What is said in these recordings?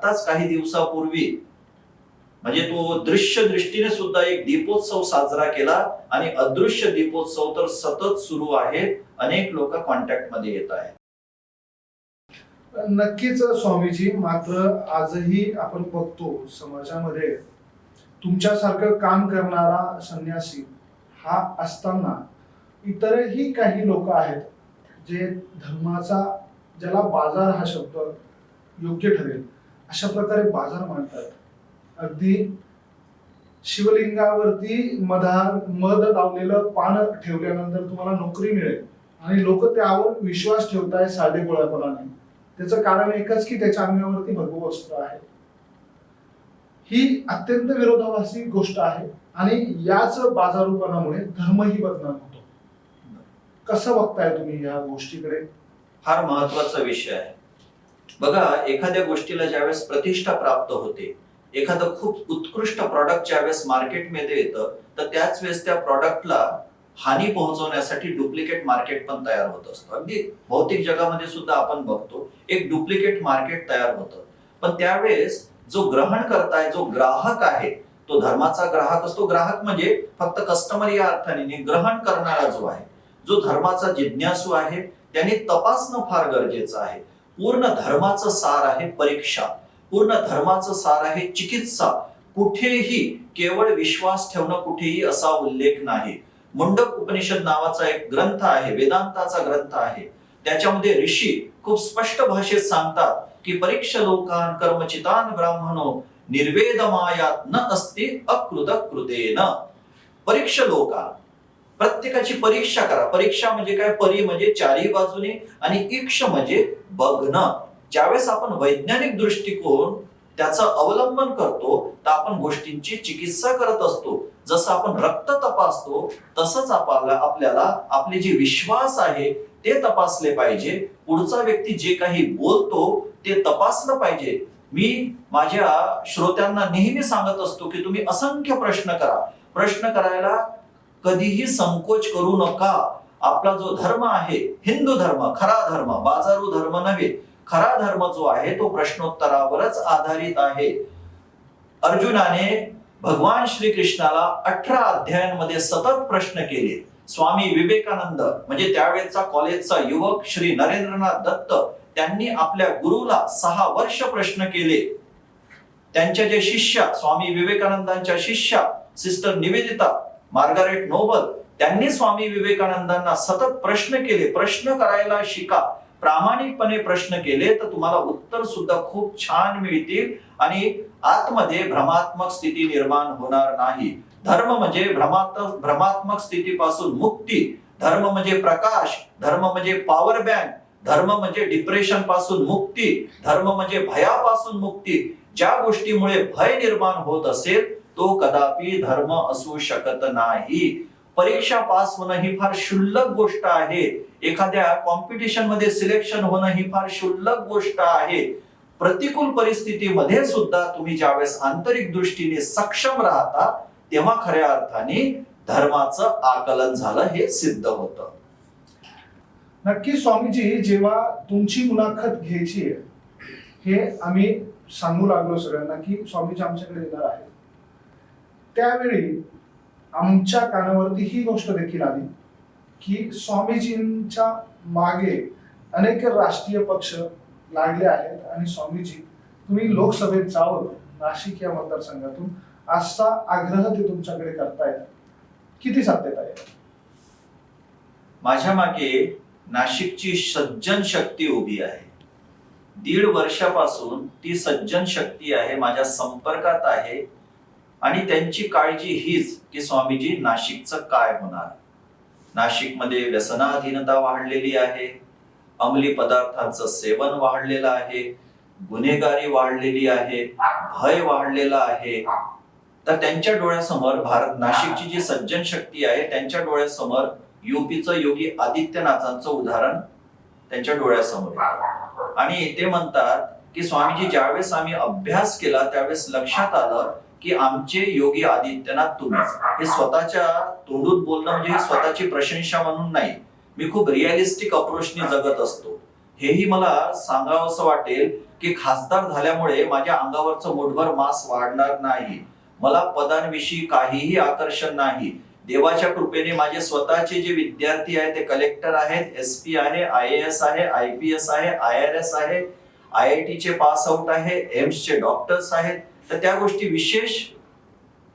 आत्ताच काही दिवसापूर्वी म्हणजे तो दृश्य दृष्टीने सुद्धा एक दीपोत्सव साजरा केला आणि अदृश्य दीपोत्सव तर सतत सुरू आहेत. अनेक लोक कॉन्टॅक्टमध्ये येत आहेत. नक्कीच स्वामीजी मात्र आजही आपण बघतो समाजामध्ये तुमच्यासारखं काम करणारा संन्यासी हा असताना इतरही काही लोक आहेत जे धर्माचा ज्याला बाजार हा शब्द योग्य ठरेल. अशा प्रकारे बाजार मांडतात. अगदी शिवलिंगावरती मधार मध लावलेलं पान ठेवल्यानंतर तुम्हाला नोकरी मिळेल. आणि लोक त्यावर विश्वास ठेवताय साधे गोळ्यापणाने त्याचं कारण एकच की त्याच्या अंगावरती भगव वस्त्र आहे. ही अत्यंत विरोधाभासी गोष्ट आहे आणि याच बाजारूपणामुळे धर्मही बदनाम होतो. कसं बघताय तुम्ही या गोष्टीकडे? फार महत्त्वाचा विषय आहे. बघा एखाद्या गोष्टीला ज्यावेळेस प्रतिष्ठा प्राप्त होते एखादं खूप उत्कृष्ट प्रॉडक्ट ज्यावेळेस मार्केटमध्ये येतं तर त्याच वेळेस त्या प्रॉडक्टला हानी पोहोचवण्यासाठी डुप्लिकेट मार्केट पण तयार होत असतो. अगदी भौतिक जगामध्ये सुद्धा आपण बघतो एक डुप्लिकेट मार्केट तयार होतं. पण त्यावेळेस जो ग्रहण करताय जो ग्राहक आहे तो धर्माचा ग्राहक असतो. ग्राहक म्हणजे फक्त कस्टमर या अर्थाने ग्रहण करणारा जो आहे जो धर्माचा जिज्ञासू आहे त्याने तपासणं फार गरजेचं आहे. पूर्ण धर्माचं सार आहे परीक्षा. पूर्ण धर्माचं सार आहे चिकित्सा. कुठेही केवळ विश्वास ठेवणं कुठेही असा उल्लेख नाही. मुंडक उपनिषद नावाचा एक ग्रंथ आहे वेदांताचा ग्रंथ आहे. त्याच्यामध्ये ऋषी खूप स्पष्ट भाषेत सांगतात की परीक्ष लोकान कर्मचितान ब्राह्मणो निर्वेद मायात न असते अकृत कृतेन परीक्ष लोकान प्रत्येकाची परीक्षा करा. परीक्षा म्हणजे काय? परी म्हणजे चारही बाजूने आणि इक्ष म्हणजे बघणं. ज्यावेळेस आपण वैज्ञानिक दृष्टिकोन त्याचं अवलंबन करतो तर आपण गोष्टींची चिकित्सा करत असतो. जसं आपण रक्त तपासतो तसंच आपल्याला आपल्याला आपले जे विश्वास आहे ते तपासले पाहिजे. पुढचा व्यक्ती जे काही बोलतो ते तपासलं पाहिजे. मी माझ्या श्रोत्यांना नेहमी सांगत असतो की तुम्ही असंख्य प्रश्न करा. प्रश्न करायला कधीही संकोच करू नका. आपला जो धर्म आहे हिंदू धर्म खरा धर्म बाजारू धर्म नव्हे खरा धर्म जो आहे तो प्रश्नोत्तरावरच आधारित आहे. अर्जुनाने भगवान श्री कृष्णाला अठरा अध्यायांमध्ये सतत प्रश्न केले. स्वामी विवेकानंद म्हणजे त्यावेळेचा कॉलेजचा युवक श्री नरेंद्रनाथ दत्त त्यांनी आपल्या गुरुला सहा वर्ष प्रश्न केले. त्यांच्या जे शिष्य स्वामी विवेकानंदांच्या शिष्या सिस्टर निवेदिता मार्गारेट नोबल त्यांनी स्वामी विवेकानंदांना सतत प्रश्न केले. प्रश्न करायला शिका. प्रामाणिकपणे प्रश्न केले तर तुम्हाला उत्तर सुद्धा खूप छान मिळतील आणि आतमध्ये भ्रमात्मक स्थिती निर्माण होणार नाही. धर्म म्हणजे भ्रमात भ्रमात्मक स्थितीपासून मुक्ती. धर्म म्हणजे प्रकाश धर्म म्हणजे पॉवर बँक धर्म म्हणजे डिप्रेशनपासून मुक्ती धर्म म्हणजे भयापासून मुक्ती. ज्या गोष्टीमुळे भय निर्माण होत असेल तो कदापि धर्म असू शकत नाही. परीक्षा पास होणं ही फार क्षुल्लक गोष्ट आहे. एखाद्या कॉम्पिटिशनमध्ये सिलेक्शन होणं ही फार क्षुल्लक गोष्ट आहे. प्रतिकूल परिस्थितीमध्ये सुद्धा तुम्ही ज्यावेळेस आंतरिक दृष्टीने सक्षम राहता तेव्हा खऱ्या अर्थाने धर्माचं आकलन झालं हे सिद्ध होत. नक्की स्वामीजी जेव्हा तुमची मुलाखत घ्यायची आहे हे आम्ही सांगू लागलो सगळ्यांना की स्वामीजी आमच्याकडे येणार आहे त्यावेळी आमच्या कानावरती ही गोष्ट देखील आली की स्वामीजींच्या मागे अनेक राष्ट्रीय पक्ष लागले आहेत आणि स्वामीजी तुम्ही लोकसभेत जावं नाशिक या मतदारसंघातून. असा आग्रह ते तुमच्याकडे करतायत. किती साध्यता आहे माझ्या मागे नाशिकची सज्जन शक्ती उभी आहे. दीड वर्षापासून ती सज्जन शक्ती आहे माझ्या संपर्कात आहे. आणि त्यांची काळजी हीच की स्वामीजी नाशिकचं काय होणार? नाशिकमध्ये व्यसनाधीनता वाढलेली आहे अंमली पदार्थांचं सेवन वाढलेलं आहे गुन्हेगारी वाढलेली आहे भय वाढलेला आहे. तर त्यांच्या डोळ्यासमोर भारत नाशिकची जी सज्जन शक्ती आहे त्यांच्या डोळ्यासमोर युपीचं योगी आदित्यनाथांचं उदाहरण त्यांच्या डोळ्यासमोर आणि ते म्हणतात की स्वामीजी ज्यावेळेस आम्ही अभ्यास केला त्यावेळेस लक्षात आलं की आमचे योगी आदित्यनाथ तुम्हीच हे स्वतःच्या तोंडून बोलणं म्हणजे स्वतःची प्रशंसा म्हणून नाही. मी खूप रिअलिस्टिक अप्रोचने जगत असतो. हेही मला सांगावंसं वाटेल की खासदार झाल्यामुळे माझ्या अंगावरचं मोठभर मास वाढणार नाही. मला पदांविषयी काहीही आकर्षण नाही. देवाच्या कृपेने माझे स्वतःचे जे विद्यार्थी आहेत ते कलेक्टर आहेत एस पी आहे आय एस आहे आय पी एस आहे आय आर एस आहे आय आय टीचे पास आउट आहे एम्सचे डॉक्टर्स आहेत तर त्या गोष्टी विशेष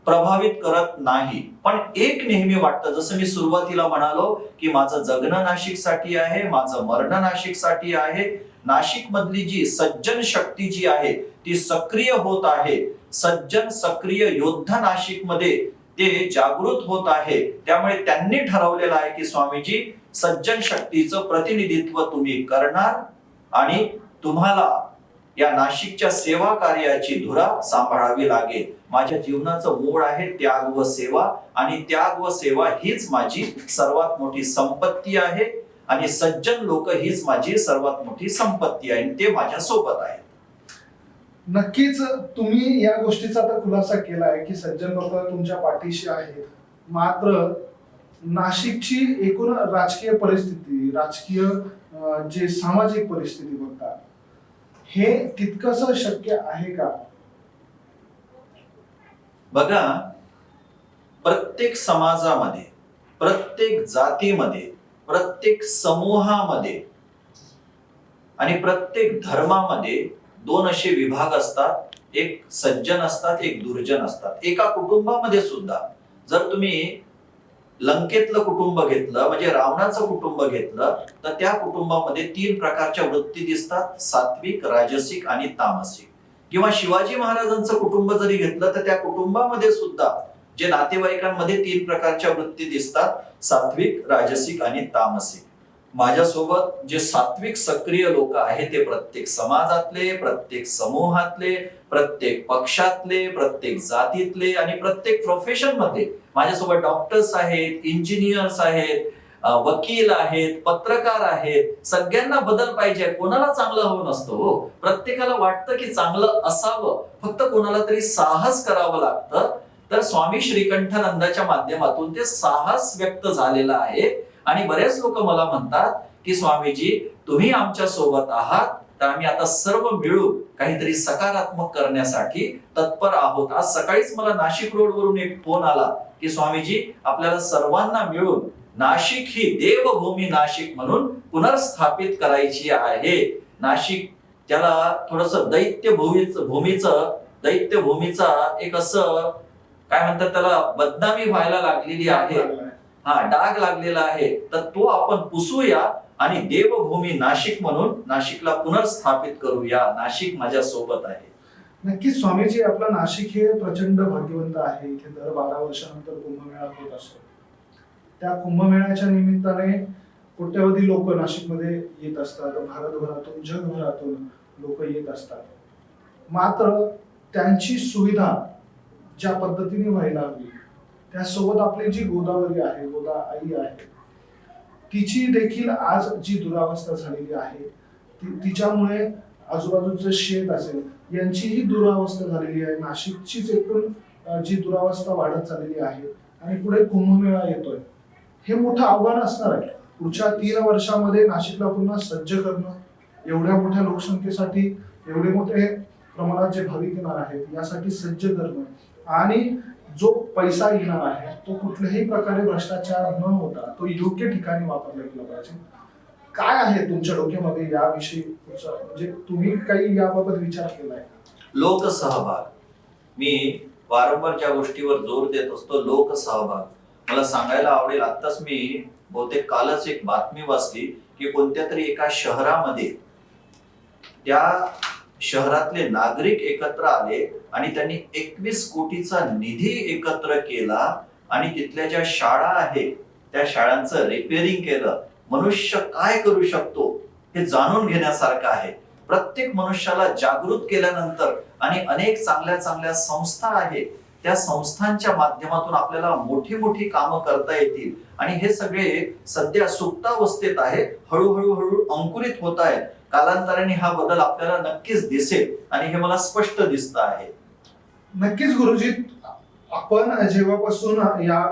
प्रभावित करत नाही. पण एक नेहमी वाटतं जसं मी सुरुवातीला म्हणालो की माझं जगणं नाशिकसाठी आहे माझं मरणं नाशिकसाठी आहे. नाशिक मधली जी सज्जन शक्ती जी आहे ती सक्रिय होत आहे. सज्जन सक्रिय योद्धा नाशिकमध्ये ते जागृत होत आहे. त्यामुळे त्यांनी ठरवलेलं आहे की स्वामीजी सज्जन शक्तीचं प्रतिनिधित्व तुम्ही करणार आणि तुम्हाला या नाशिकच्या सेवा कार्याची धुरा सांभाळावी लागेल. माझ्या जीवनाचं मूळ आहे त्याग व सेवा आणि त्याग व सेवा हीच माझी सर्वात मोठी संपत्ती आहे आणि सज्जन लोक हीच माझी सर्वात मोठी संपत्ती आहे ते माझ्या सोबत आहे नक्कीच तुम्ही या गोष्टीचा तर खुलासा केला आहे की सज्जन लोक तुमच्या पाठीशी आहेत. मात्र नाशिकची एकूण राजकीय परिस्थिती राजकीय जे सामाजिक परिस्थिती बघतात हे तितकस शक्य आहे का? बघा प्रत्येक समाजामध्ये प्रत्येक जातीमध्ये प्रत्येक समूहामध्ये आणि प्रत्येक धर्मामध्ये दोन असे विभाग असतात. एक सज्जन असतात एक दुर्जन असतात. एका कुटुंबामध्ये सुद्धा जर तुम्ही लंकेतलं कुटुंब घेतलं म्हणजे रावणाचं कुटुंब घेतलं तर त्या कुटुंबामध्ये तीन प्रकारच्या वृत्ती दिसतात सात्विक राजसिक आणि तामसिक. किंवा शिवाजी महाराजांचं कुटुंब जरी घेतलं तर त्या कुटुंबामध्ये सुद्धा जे नातेवाईकांमध्ये तीन प्रकारच्या वृत्ती दिसतात सात्विक राजसिक आणि तामसिक. माझ्यासोबत जे सात्विक सक्रिय लोक आहेत ते प्रत्येक समाजातले प्रत्येक समूहातले प्रत्येक पक्षातले प्रत्येक जातीतले आणि प्रत्येक प्रोफेशनमध्ये माझ्यासोबत डॉक्टर्स आहेत इंजिनियर्स आहेत वकील आहेत पत्रकार आहेत. सगळ्यांना बदल पाहिजे. कोणाला चांगलं हवं नसतं हो. प्रत्येकाला वाटतं की चांगलं असावं. फक्त कोणाला तरी साहस करावं लागतं. तर स्वामी श्रीकंठानंदाच्या माध्यमातून ते साहस व्यक्त झालेलं आहे. आणि बरेच लोक मला म्हणतात की स्वामीजी तुम्ही आमच्यासोबत आहात तर आम्ही आता सर्व मिळून काहीतरी सकारात्मक करण्यासाठी तत्पर आहोत. आज सकाळीच मला नाशिक रोड वरून एक फोन आला की स्वामीजी आपल्याला सर्वांना मिळून नाशिक ही देवभूमी नाशिक म्हणून पुनर्स्थापित करायची आहे. नाशिक त्याला थोडस दैत्य भूमीच भूमीचं दैत्य भूमीचा एक असं काय म्हणतात त्याला बदनामी व्हायला लागलेली आहे. हा डाग लागलेला आहे तर तो आपण पुसूया आणि देवभूमी नाशिक म्हणून नाशिकला पुनर्स्थापित करूया. नाशिक माझ्या सोबत आहे. नक्कीच स्वामीजी आपलं नाशिक हे प्रचंड भाग्यवंत आहे. इथे दर बारा वर्षानंतर कुंभमेळा होत असतो. त्या कुंभमेळ्याच्या निमित्ताने कोट्यवधी लोक नाशिकमध्ये येत असतात. भारतभरातून जगभरातून लोक येत असतात. मात्र त्यांची सुविधा ज्या पद्धतीने व्हायला हवी त्यासोबत आपली जी गोदावरी आहे गोदा आई आहे तिची देखील आज जी दुरावस्था झालेली आहे ती- तिच्यामुळे आजूबाजूचं शेत असेल यांचीही दुरावस्था झालेली आहे. नाशिकचीच एकूण जी दुरावस्था वाढत चाललेली आहे आणि पुढे कुंभमेळा येतोय. हे मोठं आव्हान असणार आहे. पुढच्या तीन वर्षामध्ये नाशिकला पुन्हा सज्ज करणं एवढ्या मोठ्या लोकसंख्येसाठी एवढे मोठे प्रमाणात जे भाविक येणार आहेत यासाठी सज्ज करणं आणि जो पैसा येणार आहे तो कुठल्याही प्रकारे भ्रष्टाचार न होता तो योग्य ठिकाणी वापरला गेला पाहिजे. काय आहे तुमच्या डोक्यामध्ये याविषयी म्हणजे तुम्ही काही याबाबत विचार केलाय लोकसहभाग. मी वारंवार ज्या गोष्टीवर जोर देत असतो लोकसहभाग. मला सांगायला आवडेल आत्ताच मी बहुतेक कालच एक बातमी वाचली की कोणत्या तरी एका शहरामध्ये त्या शहरातले नागरिक एकत्र आले आणि त्यांनी एकवीस कोटीचा निधी एकत्र केला आणि तिथल्या ज्या शाळा आहेत त्या शाळांचं रिपेअरिंग केलं. मनुष्य काय करू शकतो हे जाणून घेण्यासारखं आहे. प्रत्येक मनुष्याला जागृत केल्यानंतर आणि अनेक चांगल्या चांगल्या संस्था आहेत त्या संस्थांच्या माध्यमातून आपल्याला मोठी मोठी कामं करता येतील. आणि हे सगळे सध्या सुप्तावस्थेत आहे हळूहळू हळू अंकुरित होत आहेत. कालांतराने हा बदल आपल्याला नक्कीच दिसेल आणि हे मला स्पष्ट दिसत आहे. नक्कीच गुरुजी आपण जेव्हापासून या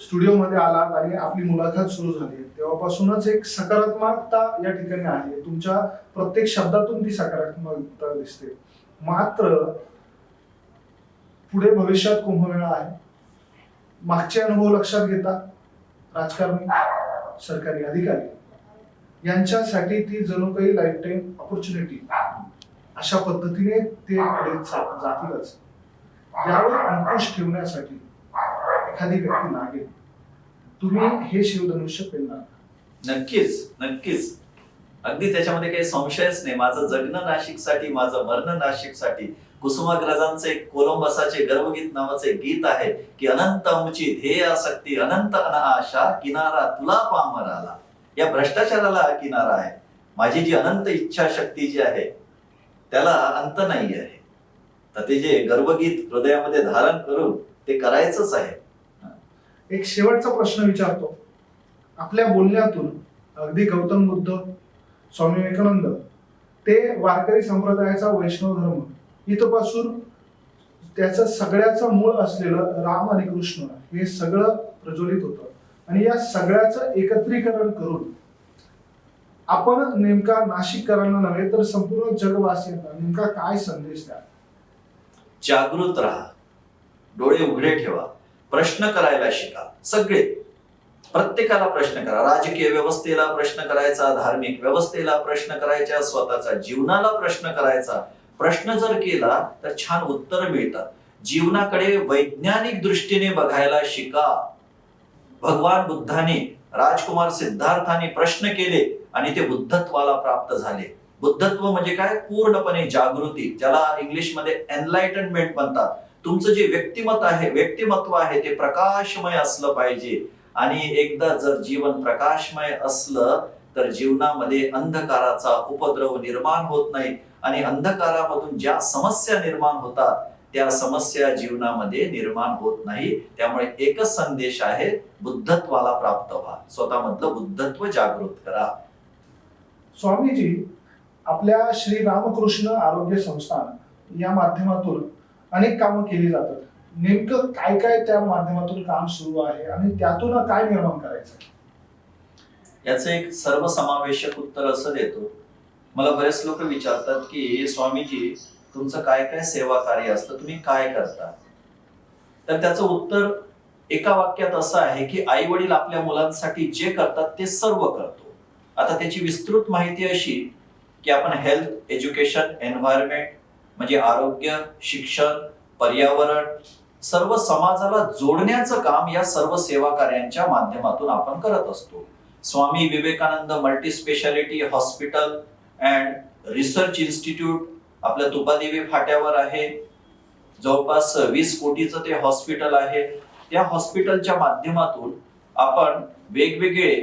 स्टुडिओमध्ये आलात आणि आपली मुलाखत सुरू झाली तेव्हापासूनच एक सकारात्मकता या ठिकाणी आहे. तुमच्या प्रत्येक शब्दातून ती सकारात्मकता दिसते. मात्र पुढे भविष्यात कुंभमेळा आहे. मागचे अनुभव लक्षात घेता राजकारणी सरकारी अधिकारी. यांच्यासाठी ती जणू काही लाईफ टाईम ऑपॉर्च्युनिटी अशा पद्धतीने ते पुढे जातीलच. यावर अंकुश ठेवण्यासाठी एखादी व्यक्ती लागेल. तुम्ही हे शिवधनुष्य पेलणार. नक्कीच नक्कीच. अगदी त्याच्यामध्ये काही संशयच नाही. माझं जगणं नाशिकसाठी माझं मरणं नाशिकसाठी कुसुमाग्रजांचे कोलंबसाचे गर्वगीत नावाचे गीत आहे की अनंत उंची ध्येय आसक्ती अनंत अनआशा किनारा तुला पामराला. या भ्रष्टाचाराला हा किनारा आहे. माझी जी अनंत इच्छा शक्ती जी आहे त्याला अंत नाही आहे. तर ते जे गर्वगीत हृदयामध्ये धारण करून ते करायचंच आहे. एक शेवटचा प्रश्न विचारतो. आपल्या बोलण्यातून अगदी गौतम बुद्ध स्वामी विवेकानंद ते वारकरी संप्रदायाचा वैष्णव धर्म इथपासून त्याचं सगळ्याचं मूळ असलेलं राम आणि कृष्ण हे सगळं प्रज्वलित होतं. आणि या सगळ्याचं एकत्रीकरण करून आपण नेमका नाशिककरांना नव्हे तर संपूर्ण जगवासियांना नेमका काय संदेश द्या जागृत राहा. डोळे उघडे ठेवा. प्रश्न करायला शिका. सगळे. प्रत्येकाला प्रश्न करा. राजकीय व्यवस्थेला प्रश्न करायचा धार्मिक व्यवस्थेला प्रश्न करायचा स्वतःचा जीवनाला प्रश्न करायचा. प्रश्न जर केला तर छान उत्तर मिळतात. जीवनाकडे वैज्ञानिक दृष्टीने बघायला शिका. भगवान बुद्धाने राजकुमार सिद्धार्थाने प्रश्न केले आणि ते बुद्धत्वाला प्राप्त झाले. बुद्धत्व म्हणजे काय? पूर्णपणे जागृती ज्याला इंग्लिशमध्ये एनलाइटनमेंट म्हणतात. तुमचं जे व्यक्तिमत्व आहे व्यक्तिमत्व आहे ते प्रकाशमय असलं पाहिजे. आणि एकदा जर जीवन प्रकाशमय असलं तर जीवनामध्ये अंधकाराचा उपद्रव निर्माण होत नाही. आणि अंधकारामधून ज्या समस्या निर्माण होतात त्या समस्या जीवनामध्ये निर्माण होत नाही. त्यामुळे एकच संदेश आहे बुद्धत्वाला प्राप्त व्हा. स्वतःमधलं बुद्धत्व जागृत करा. स्वामीजी आपल्या श्री रामकृष्ण आरोग्य संस्थान या माध्यमातून अनेक कामं केली जातात. नेमकं काय काय त्या माध्यमातून काम सुरू आहे आणि त्यातून काय निर्माण करायचं? याचं एक सर्वसमावेशक उत्तर असं देतो. मला बरेच लोक विचारतात की स्वामीजी तुमचं काय काय सेवा कार्य असतं तुम्ही काय करता? तर त्याचं उत्तर एका वाक्यात असं आहे की आई वडील आपल्या मुलांसाठी जे करतात ते सर्व करतो. आता त्याची विस्तृत माहिती अशी की आपण हेल्थ एज्युकेशन एन्व्हायरमेंट म्हणजे आरोग्य शिक्षण पर्यावरण सर्व समाजाला जोडण्याचं काम या सर्व सेवा कार्यांच्या माध्यमातून आपण करत असतो. Swami Vivekanand multi speciality hospital and research institute आपल्या तुपादेवी फाट्यावर आहे. जवळपास वीस कोटीचं ते हॉस्पिटल आहे. त्या हॉस्पिटलच्या माध्यमातून आपण वेगवेगळे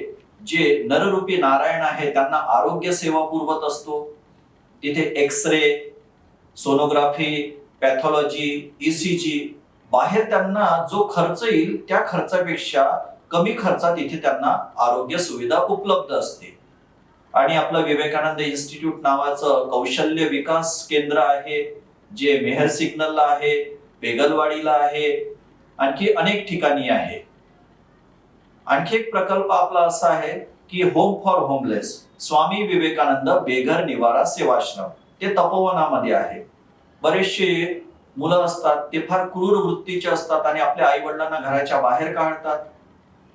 जे नररूपी नारायण आहे त्यांना आरोग्य सेवा पुरवत असतो. तिथे X ray sonography pathology ECG बाहेर त्यांना जो खर्च येईल त्या खर्चापेक्षा कमी खर्चात इथे त्यांना आरोग्य सुविधा उपलब्ध असते. आणि आपलं विवेकानंद इन्स्टिट्यूट नावाचं कौशल्य विकास केंद्र आहे जे मेहर सिग्नलला आहे बेगलवाडीला आहे आणखी अनेक ठिकाणी आहे. आणखी एक प्रकल्प आपला असा आहे की home for homeless Swami Vivekanand बेघर निवारा सेवाश्रम. ते तपोवनामध्ये आहे. बरेचसे मुलं असतात ते फार क्रूर वृत्तीचे असतात आणि आपल्या आई वडिलांना घराच्या बाहेर काढतात.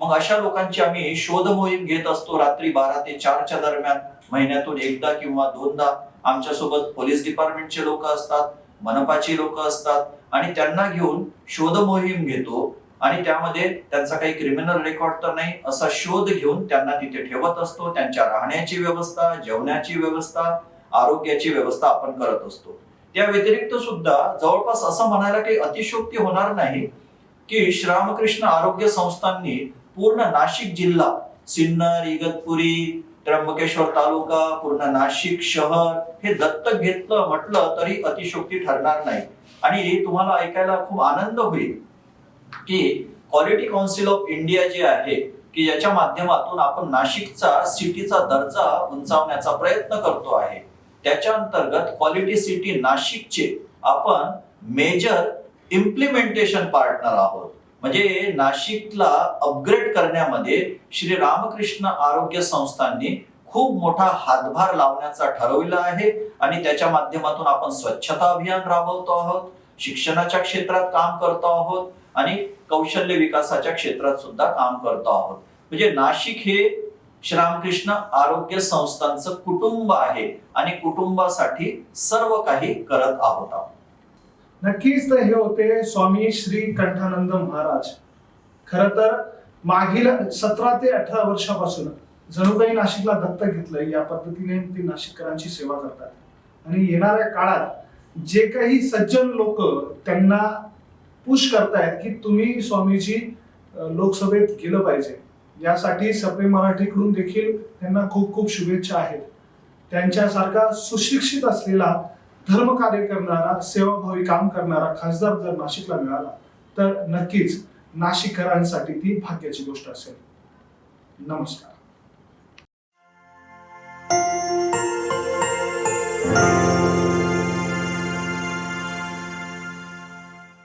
मग अशा लोकांची आम्ही शोध मोहीम घेत असतो रात्री बारा ते चारच्या दरम्यान. महिन्यातून एकदा किंवा दोनदा आमच्यासोबत पोलीस डिपार्टमेंटचे लोक असतात मनपाची लोक असतात आणि त्यांना घेऊन शोध मोहीम घेतो आणि त्यामध्ये त्यांचा काही क्रिमिनल रेकॉर्ड तर नाही असा शोध घेऊन त्यांना तिथे ठेवत असतो. त्यांच्या राहण्याची व्यवस्था जेवण्याची व्यवस्था आरोग्याची व्यवस्था आपण करत असतो. त्या व्यतिरिक्त सुद्धा जवळपास असं म्हणायला काही अतिशोक्ती होणार नाही की श्रीरामकृष्ण आरोग्य संस्थांनी पूर्ण नाशिक जिल्हा सिन्नर इगतपुरी त्र्यंबकेश्वर तालुका पूर्ण नाशिक शहर हे दत्तक घेतलं म्हटलं तरी अतिशोक्ती ठरणार नाही. आणि तुम्हाला ऐकायला खूप आनंद होईल की क्वालिटी काउन्सिल ऑफ इंडिया जे आहे की याच्या माध्यमातून आपण नाशिकचा सिटीचा दर्जा उंचावण्याचा प्रयत्न करतो आहे. त्याच्या अंतर्गत क्वालिटी सिटी नाशिकचे आपण मेजर इम्प्लिमेंटेशन पार्टनर आहोत. म्हणजे नाशिकला अपग्रेड करण्यामध्ये श्री रामकृष्ण आरोग्य संस्थांनी खूप मोठा हातभार लावण्याचा ठरविला आहे आणि त्याच्या माध्यमातून आपण स्वच्छता अभियान राबवतो आहोत शिक्षणाच्या क्षेत्रात काम करतो आहोत आणि कौशल्य विकासाच्या क्षेत्रात सुद्धा काम करतो आहोत. म्हणजे नाशिक हे श्रीरामकृष्ण आरोग्य संस्थांचं कुटुंब आहे आणि कुटुंबासाठी सर्व काही करत आहोत आपण. नक्कीच तर हे होते स्वामी श्री कंठानंद महाराज. खर तर मागील सतरा ते अठरा वर्षापासून जणू काही नाशिकला दत्तक घेतलंय. या पद्धतीने ते नाशिककरांची सेवा करतात. आणि येणाऱ्या काळात जे काही सज्जन लोक त्यांना पुश करतायत की तुम्ही स्वामीजी लोकसभेत गेलं पाहिजे. यासाठी सपे मराठीकडून देखील त्यांना खूप खूप शुभेच्छा आहेत. त्यांच्यासारखा सुशिक्षित असलेला धर्मकार्य करणारा सेवाभावी काम करणारा खासदार जर नाशिकला मिळाला तर नक्कीच नाशिककरांसाठी ती भाग्याची गोष्ट असेल. नमस्कार.